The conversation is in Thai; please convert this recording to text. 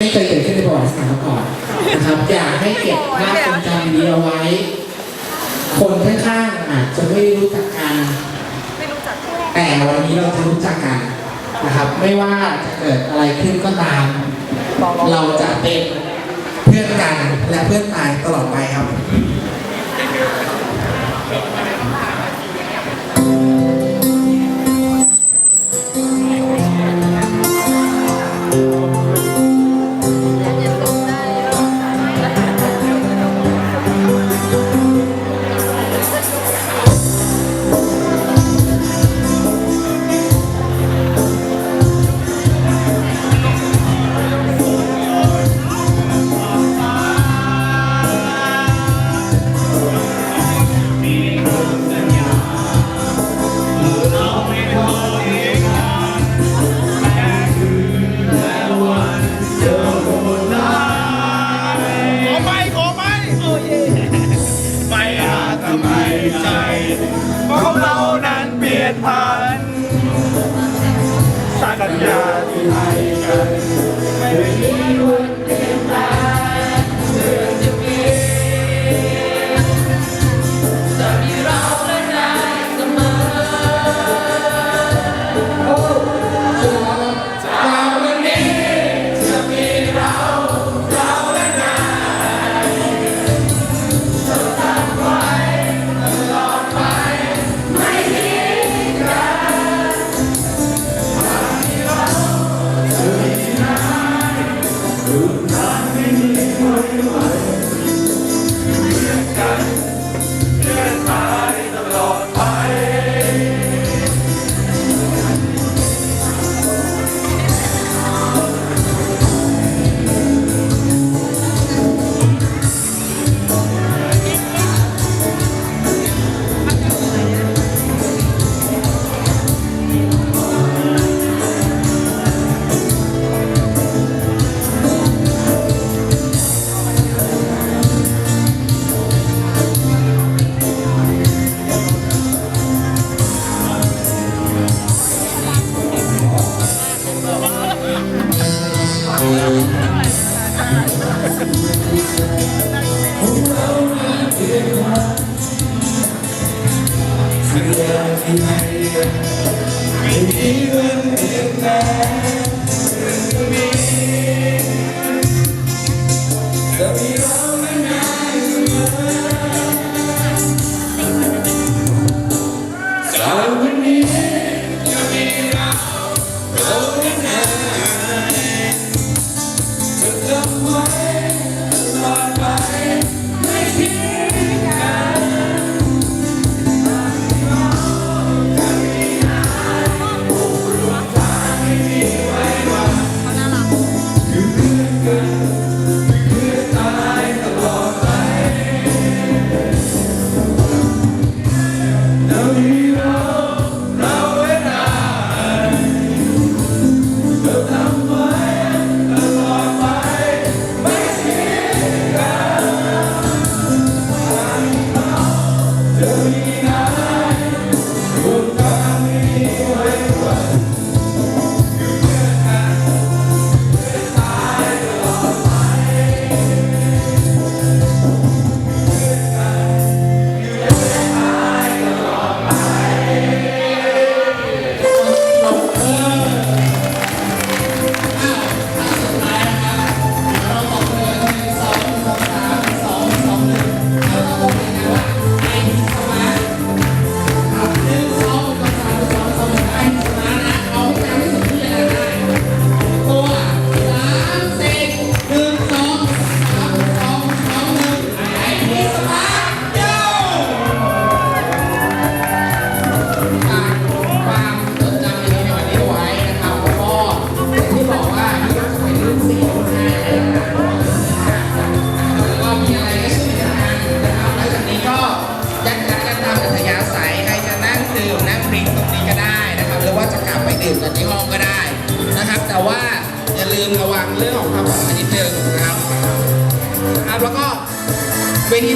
ไม่เคยเกิดขึ้นในประวัติศาสตร์มาก่อนนะครับอยากให้เก็บภาพทรงจำนี้เอาไว้ คนข้างๆอาจจะไม่รู้จักกัน ไม่รู้จักแต่วันนี้เราจะรู้จักกันนะครับ ไม่ว่าจะเกิดอะไรขึ้นก็ตาม เราจะเป็นเพื่อนกันและเพื่อนตายตลอดไปครับ ที่ให้กันไม่มีวัน ความ ดื่มกันที่ห้องก็ได้นะครับ แต่ว่าอย่าลืมระวังเรื่องของความปลอดภัยนิดนึงนะครับนะครับแล้วก็เวที